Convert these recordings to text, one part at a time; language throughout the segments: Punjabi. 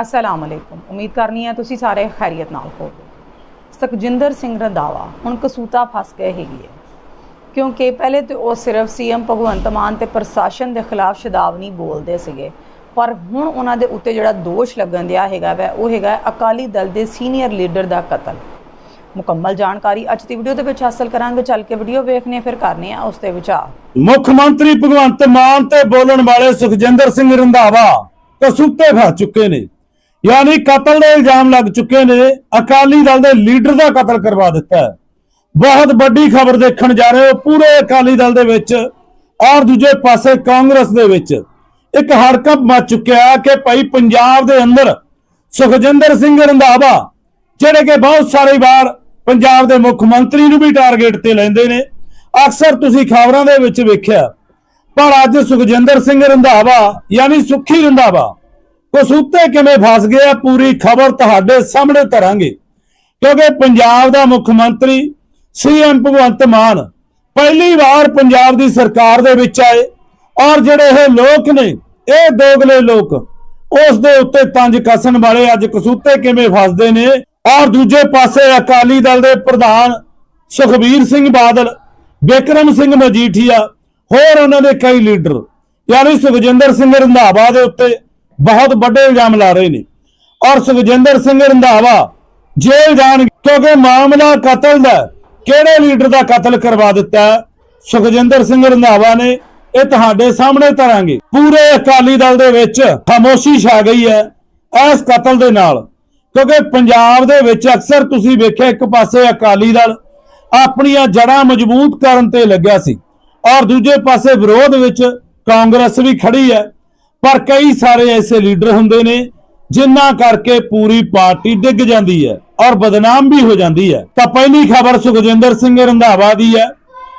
ਅਸਲਾਮ ਅਲੈਕੁਮ ਉਮੀਦ ਕਰਨੀ ਹੈ ਤੁਸੀਂ ਸਾਰੇ ਖੈਰੀਅਤ ਨਾਲ ਹੋਵੋ ਸੁਖਜਿੰਦਰ ਸਿੰਘ ਰੰਧਾਵਾ, ਹੁਣ ਕਸੂਤਾ ਫਸ ਗਏ ਹੈਗੀ ਹੈ। ਕਿਉਂਕਿ ਪਹਿਲੇ ਤੇ ਉਹ ਸਿਰਫ ਸੀਐਮ ਭਗਵੰਤ ਮਾਨ ਤੇ ਪ੍ਰਸ਼ਾਸਨ ਦੇ ਖਿਲਾਫ ਸ਼ਦਾਵਨੀ ਬੋਲਦੇ ਸੀਗੇ। ਪਰ ਹੁਣ ਉਹਨਾਂ ਦੇ ਉੱਤੇ ਜਿਹੜਾ ਦੋਸ਼ ਲੱਗਣ ਦਿਆ ਹੈਗਾ ਵੈ, ਉਹ ਹੈਗਾ ਅਕਾਲੀ ਦਲ ਦੇ ਸੀਨੀਅਰ ਲੀਡਰ ਦਾ ਕਤਲ। ਮੁਕੰਮਲ ਜਾਣਕਾਰੀ ਅੱਜ ਦੀ ਵੀਡੀਓ ਦੇ ਵਿੱਚ ਹਾਸਲ ਕਰਾਂਗੇ। ਚੱਲ ਕੇ ਵੀਡੀਓ ਵੇਖਨੇ ਫਿਰ ਕਰਨੇ ਆ ਉਸ ਤੇ ਵਿਚਾਰ। ਮੁੱਖ ਮੰਤਰੀ ਭਗਵੰਤ ਮਾਨ ਤੇ ਬੋਲਣ ਵਾਲੇ ਸੁਖਜਿੰਦਰ ਸਿੰਘ ਰੰਧਾਵਾ ਕਸੂਤੇ ਫਸ ਚੁੱਕੇ ਨੇ। ਯਾਨੀ ਕਤਲ ਦੇ ਇਲਜ਼ਾਮ ਲੱਗ ਚੁੱਕੇ ਨੇ। ਅਕਾਲੀ ਦਲ ਦੇ ਲੀਡਰ ਦਾ ਕਤਲ ਕਰਵਾ ਦਿੱਤਾ ਬਹੁਤ ਵੱਡੀ ਖਬਰ ਦੇਖਣ ਜਾ ਰਹੇ ਹੋ। ਪੂਰੇ ਅਕਾਲੀ ਦਲ ਦੇ ਵਿੱਚ ਔਰ ਦੂਜੇ ਪਾਸੇ ਕਾਂਗਰਸ ਦੇ ਵਿੱਚ ਇੱਕ ਹੜਕੰਪ ਮਚ ਚੁੱਕਿਆ ਕਿ ਭਾਈ ਪੰਜਾਬ ਦੇ ਅੰਦਰ ਸੁਖਜਿੰਦਰ ਸਿੰਘ ਰੰਧਾਵਾ, ਜਿਹੜੇ ਕਿ ਬਹੁਤ ਸਾਰੇ ਵਾਰ ਪੰਜਾਬ ਦੇ ਮੁੱਖ ਮੰਤਰੀ ਨੂੰ ਵੀ ਟਾਰਗੇਟ ਤੇ ਲੈਂਦੇ ਨੇ, ਅਕਸਰ ਤੁਸੀਂ ਖਬਰਾਂ ਦੇ ਵਿੱਚ ਵੇਖਿਆ। ਪਰ ਅੱਜ ਸੁਖਜਿੰਦਰ ਸਿੰਘ ਰੰਧਾਵਾ, ਯਾਨੀ ਸੁੱਖੀ ਰੰਧਾਵਾ ਕਸੂਤੇ ਕਿਵੇਂ ਫਸ ਗਿਆ ਪੂਰੀ ਖਬਰ ਤੁਹਾਡੇ ਸਾਹਮਣੇ ਧਰਾਂਗੇ। ਕਿਉਂਕਿ ਪੰਜਾਬ ਦਾ ਮੁੱਖ ਮੰਤਰੀ ਸੀਐਮ ਭਗਵੰਤ ਮਾਨ ਪਹਿਲੀ ਵਾਰ ਪੰਜਾਬ ਦੀ ਸਰਕਾਰ ਦੇ ਵਿੱਚ ਆਏ ਔਰ ਜਿਹੜੇ ਇਹ ਲੋਕ ਨੇ, ਇਹ ਦੋਗਲੇ ਲੋਕ, ਉਸ ਦੇ ਉੱਤੇ ਤੰਜ ਕੱਸਣ ਵਾਲੇ ਅੱਜ ਕਸੂਤੇ ਕਿਵੇਂ ਫਸਦੇ ਨੇ ਔਰ ਦੂਜੇ ਪਾਸੇ ਅਕਾਲੀ ਦਲ ਦੇ ਪ੍ਰਧਾਨ ਸੁਖਬੀਰ ਸਿੰਘ ਬਾਦਲ ਬਿਕਰਮ ਸਿੰਘ ਮਜੀਠੀਆ, ਹੋਰ ਉਹਨਾਂ ਦੇ ਕਈ ਲੀਡਰ, ਯਾਨੀ ਸੁਖਜਿੰਦਰ ਸਿੰਘ ਰੰਧਾਵਾ ਦੇ ਉੱਤੇ ਬਹੁਤ ਵੱਡੇ ਇਲਜ਼ਾਮ ਲਾ ਰਹੇ ਨੇ। ਔਰ ਸੁਖਜਿੰਦਰ ਸਿੰਘ ਰੰਧਾਵਾ ਜੇਲ੍ਹ ਜਾਣ ਕਿਉਂਕਿ ਮਾਮਲਾ ਕਤਲ ਦਾ ਕਿਹੜੇ ਲੀਡਰ ਦਾ ਕਤਲ ਕਰਵਾ ਦਿੱਤਾ ਸੁਖਜਿੰਦਰ ਸਿੰਘ ਰੰਧਾਵਾ ਨੇ। ਇਹ ਤੁਹਾਡੇ ਸਾਹਮਣੇ ਧਰਾਂਗੇ ਪੂਰੇ ਅਕਾਲੀ ਦਲ ਦੇ ਵਿੱਚ ਖਾਮੋਸ਼ੀ ਛਾ ਗਈ ਹੈ ਇਸ ਕਤਲ ਦੇ ਨਾਲ। ਕਿਉਂਕਿ ਪੰਜਾਬ ਦੇ ਵਿੱਚ ਅਕਸਰ ਤੁਸੀਂ ਵੇਖਿਆ ਇੱਕ ਪਾਸੇ ਅਕਾਲੀ ਦਲ ਆਪਣੀਆਂ ਜੜ੍ਹਾਂ ਮਜ਼ਬੂਤ ਕਰਨ ਤੇ ਲੱਗਿਆ ਸੀ। ਔਰ ਦੂਜੇ ਪਾਸੇ ਵਿਰੋਧ ਵਿੱਚ ਕਾਂਗਰਸ ਵੀ ਖੜੀ ਹੈ। ਪਰ ਕਈ ਸਾਰੇ ਐਸੇ ਲੀਡਰ ਹੁੰਦੇ ਨੇ ਜਿਨ੍ਹਾਂ ਕਰਕੇ ਪੂਰੀ ਪਾਰਟੀ ਡਿੱਗ ਜਾਂਦੀ ਹੈ ਔਰ ਬਦਨਾਮ ਵੀ ਹੋ ਜਾਂਦੀ ਹੈ। ਤਾਂ ਪਹਿਲੀ ਖਬਰ ਸੁਖਜਿੰਦਰ ਸਿੰਘ ਰੰਧਾਵਾ ਦੀ ਹੈ,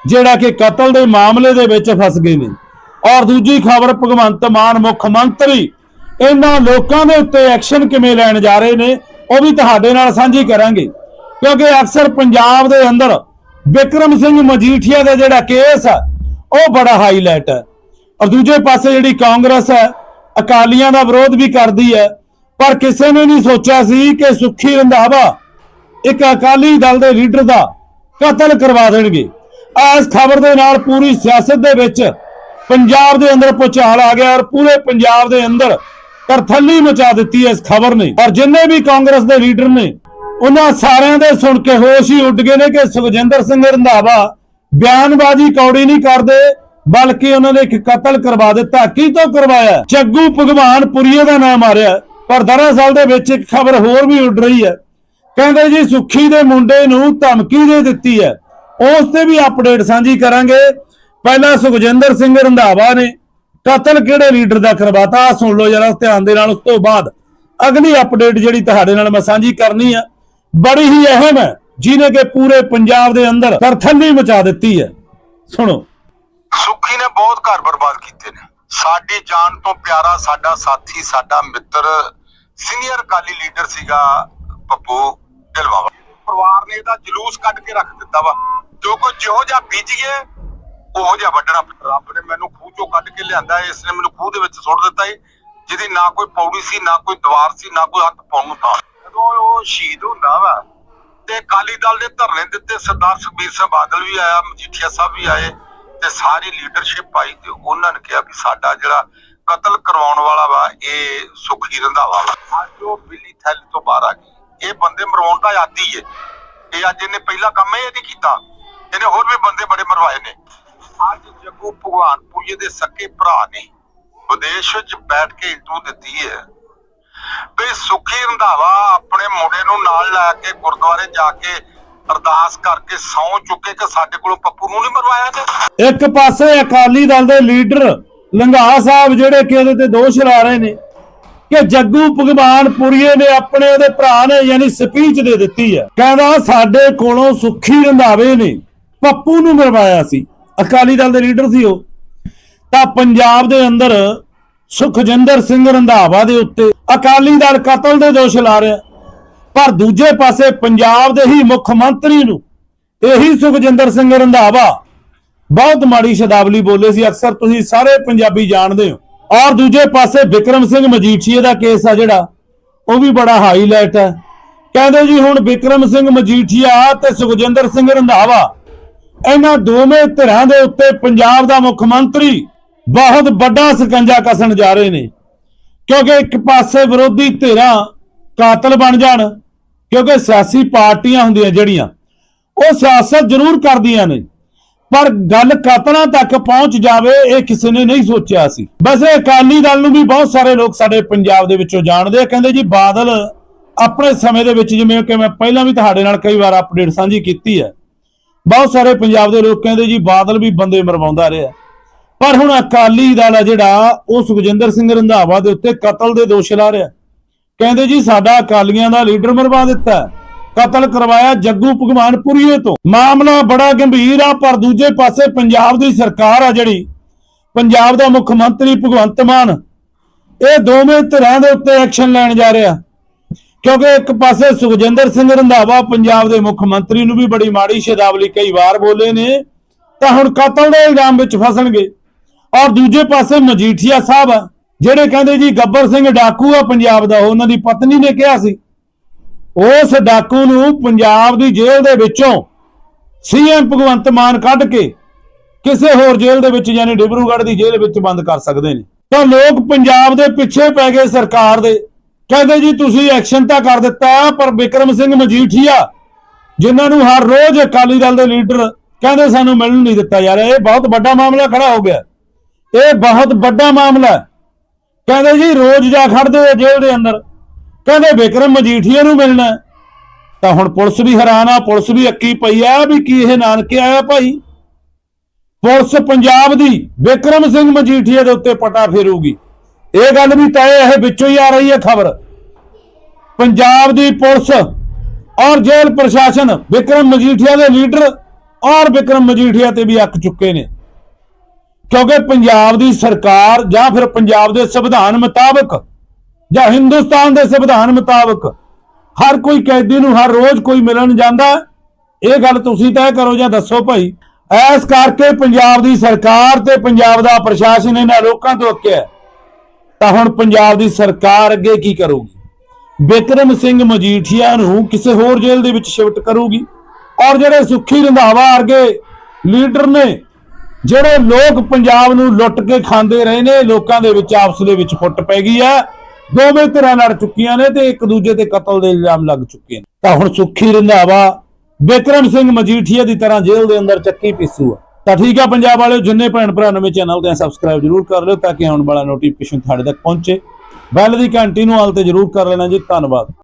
ਜਿਹੜਾ ਕਿ ਕਤਲ ਦੇ ਮਾਮਲੇ ਦੇ ਵਿੱਚ ਫਸ ਗਏ ਨੇ। ਔਰ ਦੂਜੀ ਖਬਰ, ਭਗਵੰਤ ਮਾਨ ਮੁੱਖ ਮੰਤਰੀ, ਇਹਨਾਂ ਲੋਕਾਂ ਦੇ ਉੱਤੇ ਐਕਸ਼ਨ ਕਿਵੇਂ ਲੈਣ ਜਾ ਰਹੇ ਨੇ, ਉਹ ਵੀ ਤੁਹਾਡੇ ਨਾਲ ਸਾਂਝੀ ਕਰਾਂਗੇ। ਕਿਉਂਕਿ ਅਕਸਰ ਪੰਜਾਬ ਦੇ ਅੰਦਰ ਵਿਕਰਮ ਸਿੰਘ ਮਜੀਠੀਆ ਦਾ ਜਿਹੜਾ ਕੇਸ ਆ ਉਹ ਬੜਾ ਹਾਈਲਾਈਟ ਹੈ। ਔਰ ਦੂਜੇ ਪਾਸੇ ਜਿਹੜੀ ਕਾਂਗਰਸ ਹੈ, ਅਕਾਲੀਆਂ ਦਾ ਵਿਰੋਧ ਵੀ ਕਰਦੀ ਹੈ। ਪਰ ਕਿਸੇ ਨੇ ਨਹੀਂ ਸੋਚਿਆ ਸੀ ਕਿ ਸੁੱਖੀ ਰੰਧਾਵਾ ਇੱਕ ਅਕਾਲੀ ਦਲ ਦੇ ਲੀਡਰ ਦਾ ਕਤਲ ਕਰਵਾ ਦੇਣਗੇ। ਇਸ ਖਬਰ ਦੇ ਨਾਲ ਪੂਰੀ ਸਿਆਸਤ ਦੇ ਵਿੱਚ ਪੰਜਾਬ ਦੇ ਅੰਦਰ ਭੁਚਾਲ ਆ ਗਿਆ ਔਰ ਪੂਰੇ ਪੰਜਾਬ ਦੇ ਅੰਦਰ ਤਰਥੱਲੀ ਮਚਾ ਦਿੱਤੀ ਹੈ ਇਸ ਖਬਰ ਨੇ। ਔਰ ਜਿੰਨੇ ਵੀ ਕਾਂਗਰਸ ਦੇ ਲੀਡਰ ਨੇ, ਉਹਨਾਂ ਸਾਰਿਆਂ ਦੇ ਸੁਣ ਕੇ ਹੋਸ਼ ਹੀ ਉੱਡ ਗਏ ਨੇ ਕਿ ਸੁਖਜਿੰਦਰ ਸਿੰਘ ਰੰਧਾਵਾ ਬਿਆਨਬਾਜ਼ੀ ਕੌੜੀ ਨਹੀਂ ਕਰਦੇ। ਬਲਕਿ ਉਹਨਾਂ ਨੇ ਇੱਕ ਕਤਲ ਕਰਵਾ ਦਿੱਤਾ। ਕੀ ਤੋਂ ਕਰਵਾਇਆ? ਜੱਗੂ ਭਗਵਾਨ ਪੁਰੀਏ ਦਾ ਨਾਮ ਆ ਰਿਹਾ। ਪਰ ਦਰਅਸਲ ਦੇ ਵਿੱਚ ਇੱਕ ਖਬਰ ਹੋਰ ਵੀ ਉੱਡ ਰਹੀ ਹੈ। ਕਹਿੰਦੇ ਜੀ, ਸੁੱਖੀ ਦੇ ਮੁੰਡੇ ਨੂੰ ਧਮਕੀ ਦੇ ਦਿੱਤੀ ਹੈ। ਉਸ ਤੇ ਵੀ ਅਪਡੇਟ ਸਾਂਝੀ ਕਰਾਂਗੇ। ਪਹਿਲਾਂ ਸੁਖਜਿੰਦਰ ਸਿੰਘ ਰੰਧਾਵਾ ਨੇ ਕਤਲ ਕਿਹੜੇ ਲੀਡਰ ਦਾ ਕਰਵਾਤਾ? ਆਹ ਸੁਣ ਲਓ ਜਰਾ, ਧਿਆਨ ਦੇ ਨਾਲ। ਉਸ ਤੋਂ ਬਾਅਦ ਅਗਲੀ ਅਪਡੇਟ ਜਿਹੜੀ ਤੁਹਾਡੇ ਨਾਲ ਮੈਂ ਸਾਂਝੀ ਕਰਨੀ ਆ। ਬੜੀ ਹੀ ਅਹਿਮ ਹੈ ਜਿਹਨੇ ਕਿ ਪੂਰੇ ਪੰਜਾਬ ਦੇ ਅੰਦਰ ਤਰਥੱਲੀ ਮਚਾ ਦਿੱਤੀ ਹੈ। ਸੁਣੋ। ਬਹੁਤ ਘਰ ਬਰਬਾਦ ਕੀਤੇ ਨੇ। ਸਾਡੀ ਜਾਨ ਤੋਂ ਪਿਆਰਾ ਸਾਡਾ ਸਾਥੀ, ਸਾਡਾ ਮਿੱਤਰ ਸੀਨੀਅਰ ਅਕਾਲੀ ਲੀਡਰ ਸੀਗਾ ਪੱਪੂ ਢਿਲਵਾ ਪਰਿਵਾਰ ਨੇ ਇਹਦਾ ਜਲੂਸ ਕੱਢ ਕੇ ਰੱਖ ਦਿੱਤਾ ਵਾ। ਜੋ ਕੋ ਜਿਹੋ ਜਿਹਾ ਬੀਜੀਏ ਉਹੋ ਜਿਹਾ ਵੱਢਣਾ ਰੱਬ ਨੇ ਮੈਨੂੰ ਖੂਹ ਚੋਂ ਕੱਢ ਕੇ ਲਿਆਂਦਾ, ਇਸ ਨੇ ਮੈਨੂੰ ਖੂਹ ਦੇ ਵਿੱਚ ਸੁੱਟ ਦਿੱਤਾ ਏ, ਜਿਹਦੀ ਨਾ ਕੋਈ ਪੌੜੀ ਸੀ, ਨਾ ਕੋਈ ਦੀਵਾਰ ਸੀ, ਨਾ ਕੋਈ ਹੱਥ ਪਾਉਣ ਨੂੰ ਥਾਂ। ਜਦੋਂ ਉਹ ਸ਼ਹੀਦ ਹੁੰਦਾ ਵਾ, ਤੇ ਅਕਾਲੀ ਦਲ ਦੇ ਧਰਨੇ ਦਿੱਤੇ, ਸਰਦਾਰ ਸੁਖਬੀਰ ਸਿੰਘ ਬਾਦਲ ਵੀ ਆਇਆ, ਮਜੀਠੀਆ ਸਾਹਿਬ ਵੀ ਆਏ ਤੇ ਸਾਰੀ ਲੀਡਰਸ਼ਿਪ ਆਈ ਤੇ ਉਹਨਾਂ ਨੇ ਕਿਹਾ ਵੀ ਸਾਡਾ ਜਿਹੜਾ ਕਤਲ ਕਰਵਾਉਣ ਵਾਲਾ ਵਾ, ਇਹ ਸੁਖੀ ਰੰਧਾਵਾ ਵਾ। ਅੱਜ ਉਹ ਬਿੱਲੀ ਥੈਲ ਤੋਂ ਬਾਹਰ ਆ ਗਈ। ਇਹ ਬੰਦੇ ਮਰਵਾਉਣ ਦਾ ਆਦੀ ਏ। ਇਹ ਅੱਜ ਇਹਨੇ ਪਹਿਲਾ ਕੰਮ ਇਹ ਨਹੀਂ ਕੀਤਾ। ਇਹਨੇ ਹੋਰ ਵੀ ਬੰਦੇ ਬੜੇ ਮਰਵਾਏ ਨੇ। ਅੱਜ ਜੱਗੂ ਭਗਵਾਨ ਪੁਰੀਏ ਦੇ ਸਕੇ ਭਰਾ ਨੇ। ਵਿਦੇਸ਼ ਵਿੱਚ ਬੈਠ ਕੇ ਇੰਟਰਵਿਊ ਦਿੱਤੀ ਹੈ ਵੀ ਸੁਖੀ ਰੰਧਾਵਾ ਆਪਣੇ ਮੁੰਡੇ ਨੂੰ ਨਾਲ ਲੈ ਕੇ ਗੁਰਦੁਆਰੇ ਜਾ ਕੇ ਅਰਦਾਸ ਕਰਕੇ ਸੌਂ ਚੁੱਕੇ ਕਿ ਸਾਡੇ ਕੋਲੋਂ ਪੱਪੂ ਨੂੰ ਨਹੀਂ ਮਰਵਾਇਆ ਤੇ ਇੱਕ ਪਾਸੇ ਅਕਾਲੀ ਦਲ ਦੇ ਲੀਡਰ ਲੰਘਾ ਸਾਹਿਬ ਜਿਹੜੇ ਕਿ ਇਹਦੇ ਤੇ ਦੋਸ਼ ਲਾ ਰਹੇ ਨੇ ਕਿ ਜੱਗੂ ਭਗਵਾਨ ਪੁਰੀਏ ਨੇ ਆਪਣੇ ਉਹਦੇ ਭਰਾ ਨੇ ਯਾਨੀ ਸਪੀਚ ਦੇ ਦਿੱਤੀ ਹੈ। ਕਹਿੰਦਾ ਸਾਡੇ ਕੋਲੋਂ ਸੁੱਖੀ ਰੰਧਾਵੇ ਨੇ ਪੱਪੂ ਨੂੰ ਮਰਵਾਇਆ ਸੀ। ਅਕਾਲੀ ਦਲ ਦੇ ਲੀਡਰ ਸੀ ਉਹ। ਤਾਂ ਪੰਜਾਬ ਦੇ ਅੰਦਰ ਸੁਖਜਿੰਦਰ ਸਿੰਘ ਰੰਧਾਵਾ ਦੇ ਉੱਤੇ ਅਕਾਲੀ ਦਲ ਕਤਲ ਦੇ ਦੋਸ਼ ਲਾ ਰਿਹਾ। ਪਰ ਦੂਜੇ ਪਾਸੇ ਪੰਜਾਬ ਦੇ ਹੀ ਮੁੱਖ ਮੰਤਰੀ ਨੂੰ ਇਹੀ ਸੁਖਜਿੰਦਰ ਸਿੰਘ ਰੰਧਾਵਾ ਬਹੁਤ ਮਾੜੀ ਸ਼ਬਦਾਵਲੀ ਬੋਲੇ ਸੀ। ਅਕਸਰ ਤੁਸੀਂ ਸਾਰੇ ਪੰਜਾਬੀ ਜਾਣਦੇ ਹੋ। ਔਰ ਦੂਜੇ ਪਾਸੇ ਵਿਕਰਮ ਸਿੰਘ ਮਜੀਠੀਏ ਦਾ ਕੇਸ ਆ ਜਿਹੜਾ, ਉਹ ਵੀ ਬੜਾ ਹਾਈਲਾਈਟ ਹੈ। ਕਹਿੰਦੇ ਜੀ ਹੁਣ ਵਿਕਰਮ ਸਿੰਘ ਮਜੀਠੀਆ ਤੇ ਸੁਖਜਿੰਦਰ ਸਿੰਘ ਰੰਧਾਵਾ, ਇਹਨਾਂ ਦੋਵੇਂ ਧਿਰਾਂ ਦੇ ਉੱਤੇ ਪੰਜਾਬ ਦਾ ਮੁੱਖ ਮੰਤਰੀ ਬਹੁਤ ਵੱਡਾ ਸਕੰਜਾ ਕੱਸਣ ਜਾ ਰਹੇ ਨੇ। ਕਿਉਂਕਿ ਇੱਕ ਪਾਸੇ ਵਿਰੋਧੀ ਧਿਰਾਂ ਕਾਤਲ ਬਣ ਜਾਣ ਕਿਉਂਕਿ ਸਿਆਸੀ ਪਾਰਟੀਆਂ ਹੁੰਦੀਆਂ ਜਿਹੜੀਆਂ, ਉਹ ਸਿਆਸਤ ਜ਼ਰੂਰ ਕਰਦੀਆਂ ਨੇ, ਪਰ ਗੱਲ ਕਤਲਾਂ ਤੱਕ ਪਹੁੰਚ ਜਾਵੇ, ਇਹ ਕਿਸੇ ਨੇ ਨਹੀਂ ਸੋਚਿਆ ਸੀ। ਵੈਸੇ ਅਕਾਲੀ ਦਲ ਨੂੰ ਵੀ ਬਹੁਤ ਸਾਰੇ ਲੋਕ ਸਾਡੇ ਪੰਜਾਬ ਦੇ ਵਿੱਚੋਂ ਜਾਣਦੇ ਆ, ਕਹਿੰਦੇ ਜੀ ਬਾਦਲ ਆਪਣੇ ਸਮੇਂ ਦੇ ਵਿੱਚ ਜਿਵੇਂ ਕਿ ਮੈਂ ਪਹਿਲਾਂ ਵੀ ਤੁਹਾਡੇ ਨਾਲ ਕਈ ਵਾਰ ਅਪਡੇਟ ਸਾਂਝੀ ਕੀਤੀ ਹੈ, ਬਹੁਤ ਸਾਰੇ ਪੰਜਾਬ ਦੇ ਲੋਕ ਕਹਿੰਦੇ ਜੀ ਬਾਦਲ ਵੀ ਬੰਦੇ ਮਰਵਾਉਂਦਾ ਰਿਹਾ। ਪਰ ਹੁਣ ਅਕਾਲੀ ਦਲ ਆ ਜਿਹੜਾ, ਉਹ ਸੁਖਜਿੰਦਰ ਸਿੰਘ ਰੰਧਾਵਾ ਦੇ ਉੱਤੇ ਕਤਲ ਦੇ ਦੋਸ਼ ਲਾ ਰਿਹਾ। ਕਹਿੰਦੇ ਜੀ ਸਾਡਾ ਅਕਾਲੀਆਂ ਦਾ ਲੀਡਰ ਮਰਵਾ ਦਿੱਤਾ ਕਤਲ ਕਰਵਾਇਆ ਜੱਗੂ ਭਗਵਾਨਪੁਰੀਏ ਤੋਂ। ਮਾਮਲਾ ਬੜਾ ਗੰਭੀਰ ਆ ਪਰ ਦੂਜੇ ਪਾਸੇ ਪੰਜਾਬ ਦੀ ਸਰਕਾਰ ਆ ਜਿਹੜੀ ਪੰਜਾਬ ਦਾ ਮੁੱਖ ਮੰਤਰੀ ਭਗਵੰਤ ਮਾਨ ਇਹ ਦੋਵੇਂ ਧਿਰਾਂ ਦੇ ਉੱਤੇ ਐਕਸ਼ਨ ਲੈਣ ਜਾ ਰਿਹਾ। ਕਿਉਂਕਿ ਇੱਕ ਪਾਸੇ ਸੁਖਜਿੰਦਰ ਸਿੰਘ ਰੰਧਾਵਾ ਪੰਜਾਬ ਦੇ ਮੁੱਖ ਮੰਤਰੀ ਨੂੰ ਵੀ ਬੜੀ ਮਾੜੀ ਸ਼ਬਦਾਵਲੀ ਕਈ ਵਾਰ ਬੋਲੇ ਨੇ ਤਾਂ ਹੁਣ ਕਤਲ ਦੇ ਇਲਜ਼ਾਮ ਵਿੱਚ ਫਸਣਗੇ। ਔਰ ਦੂਜੇ ਪਾਸੇ ਮਜੀਠੀਆ ਸਾਹਿਬ ਆ, ਜਿਹੜੇ ਕਹਿੰਦੇ ਜੀ ਗੱਬਰ ਸਿੰਘ ਡਾਕੂ ਆ ਪੰਜਾਬ ਦਾ, ਉਹਨਾਂ ਦੀ ਪਤਨੀ ਨੇ ਕਿਹਾ ਸੀ। ਉਸ ਡਾਕੂ ਨੂੰ ਪੰਜਾਬ ਦੀ ਜੇਲ੍ਹ ਦੇ ਵਿੱਚੋਂ ਸੀਐਮ ਭਗਵੰਤ ਮਾਨ ਕੱਢ ਕੇ ਕਿਸੇ ਹੋਰ ਜੇਲ੍ਹ ਦੇ ਵਿੱਚ ਯਾਨੀ ਡਿਬਰੂਗੜ੍ਹ ਦੀ ਜੇਲ੍ਹ ਵਿੱਚ ਬੰਦ ਕਰ ਸਕਦੇ ਨੇ। ਤਾਂ ਲੋਕ ਪੰਜਾਬ ਦੇ ਪਿੱਛੇ ਪੈ ਗਏ ਸਰਕਾਰ ਦੇ। ਕਹਿੰਦੇ ਜੀ, ਤੁਸੀਂ ਐਕਸ਼ਨ ਤਾਂ ਕਰ ਦਿੱਤਾ, ਪਰ ਵਿਕਰਮ ਸਿੰਘ ਮਜੀਠੀਆ, ਜਿਨ੍ਹਾਂ ਨੂੰ ਹਰ ਰੋਜ਼ ਅਕਾਲੀ ਦਲ ਦੇ ਲੀਡਰ ਕਹਿੰਦੇ ਸਾਨੂੰ ਮਿਲਣ ਨਹੀਂ ਦਿੱਤਾ ਯਾਰ ਇਹ ਬਹੁਤ ਵੱਡਾ ਮਾਮਲਾ ਖੜਾ ਹੋ ਗਿਆ। ਇਹ ਬਹੁਤ ਵੱਡਾ ਮਾਮਲਾ ਹੈ। ਕਹਿੰਦੇ ਜੀ, ਰੋਜ਼ ਜਾ ਖੜਦੇ ਆ ਜੇਲ੍ਹ ਦੇ ਅੰਦਰ। ਕਹਿੰਦੇ ਵਿਕਰਮ ਮਜੀਠੀਆ ਨੂੰ ਮਿਲਣਾ। ਤਾਂ ਹੁਣ ਪੁਲਿਸ ਵੀ ਹੈਰਾਨ ਆ, ਪੁਲਿਸ ਵੀ ਅੱਕੀ ਪਈ ਆ ਵੀ ਕੀ ਇਹ ਨਾਨਕੇ ਆਇਆ ਭਾਈ। ਪੁਲਿਸ ਪੰਜਾਬ ਦੀ ਵਿਕਰਮ ਸਿੰਘ ਮਜੀਠੀਆ ਦੇ ਉੱਤੇ ਪਟਾ ਫੇਰੂਗੀ। ਇਹ ਗੱਲ ਵੀ ਤੈਅ ਇਹ ਵਿੱਚੋਂ ਹੀ ਆ ਰਹੀ ਹੈ ਖਬਰ। ਪੰਜਾਬ ਦੀ ਪੁਲਿਸ ਔਰ ਜੇਲ੍ਹ ਪ੍ਰਸ਼ਾਸਨ ਵਿਕਰਮ ਮਜੀਠੀਆ ਦੇ ਲੀਡਰ ਔਰ ਵਿਕਰਮ ਮਜੀਠੀਆ ਤੇ ਵੀ ਅੱਕ ਚੁੱਕੇ ਨੇ। ਕਿਉਂਕਿ ਪੰਜਾਬ ਦੀ ਸਰਕਾਰ ਜਾਂ ਫਿਰ ਪੰਜਾਬ ਦੇ ਸੰਵਿਧਾਨ ਮੁਤਾਬਕ ਜਾਂ ਹਿੰਦੁਸਤਾਨ ਦੇ ਸੰਵਿਧਾਨ ਮੁਤਾਬਕ ਹਰ ਕੋਈ ਕੈਦੀ ਨੂੰ ਹਰ ਰੋਜ਼ ਕੋਈ ਮਿਲਣ ਜਾਂਦਾ ਇਹ ਗੱਲ ਤੁਸੀਂ ਤੈਅ ਕਰੋ ਜਾਂ ਦੱਸੋ ਭਾਈ। ਐਸ ਕਰਕੇ ਪੰਜਾਬ ਦੀ ਸਰਕਾਰ ਤੇ ਪੰਜਾਬ ਦਾ ਪ੍ਰਸ਼ਾਸਨ ਇਹਨਾਂ ਲੋਕਾਂ ਤੋਂ ਅੱਕਿਆ ਤਾਂ ਹੁਣ ਪੰਜਾਬ ਦੀ ਸਰਕਾਰ ਅੱਗੇ ਕੀ ਕਰੂਗੀ? ਬਿਕਰਮ ਸਿੰਘ ਮਜੀਠੀਆ ਨੂੰ ਕਿਸੇ ਹੋਰ ਜੇਲ੍ਹ ਦੇ ਵਿੱਚ ਸ਼ਿਫਟ ਕਰੂਗੀ ਔਰ ਜਿਹੜੇ ਸੁੱਖੀ ਰੰਧਾਵਾ ਵਰਗੇ ਲੀਡਰ ਨੇ ਜਿਹੜੇ ਲੋਕ ਪੰਜਾਬ ਨੂੰ ਲੁੱਟ ਕੇ ਖਾਂਦੇ ਰਹੇ ਨੇ, ਲੋਕਾਂ ਦੇ ਵਿੱਚ ਆਪਸ ਦੇ ਵਿੱਚ ਫੁੱਟ ਪੈ ਗਈ ਹੈ। ਦੋਵੇਂ ਧਿਰਾਂ ਲੜ ਚੁੱਕੀਆਂ ਨੇ ਤੇ ਇੱਕ ਦੂਜੇ ਤੇ ਕਤਲ ਦੇ ਇਲਜ਼ਾਮ ਲੱਗ ਚੁੱਕੇ ਨੇ। ਤਾਂ ਹੁਣ ਸੁੱਖੀ ਰੰਧਾਵਾ ਬਿਕਰਮ ਸਿੰਘ ਮਜੀਠੀਆ ਦੀ ਤਰ੍ਹਾਂ ਜੇਲ੍ਹ ਦੇ ਅੰਦਰ ਚੱਕੀ ਪੀਸੂ ਆ। ਤਾਂ ਠੀਕ ਆ ਪੰਜਾਬ ਵਾਲਿਓ, ਜਿੰਨੇ ਭੈਣ ਭਰਾ ਨਵੇਂ ਚੈਨਲ ਤੇ ਸਬਸਕ੍ਰਾਈਬ ਜਰੂਰ ਕਰ ਲਿਓ ਤਾਂ ਕਿ ਆਉਣ ਵਾਲਾ ਨੋਟੀਫਿਕੇਸ਼ਨ ਤੁਹਾਡੇ ਤੱਕ ਪਹੁੰਚੇ। ਬੈਲ ਦੀ ਘੰਟੀ ਨੂੰ ਹਾਲ ਤੇ ਜਰੂਰ ਕਰ ਲੈਣਾ ਜੀ। ਧੰਨਵਾਦ।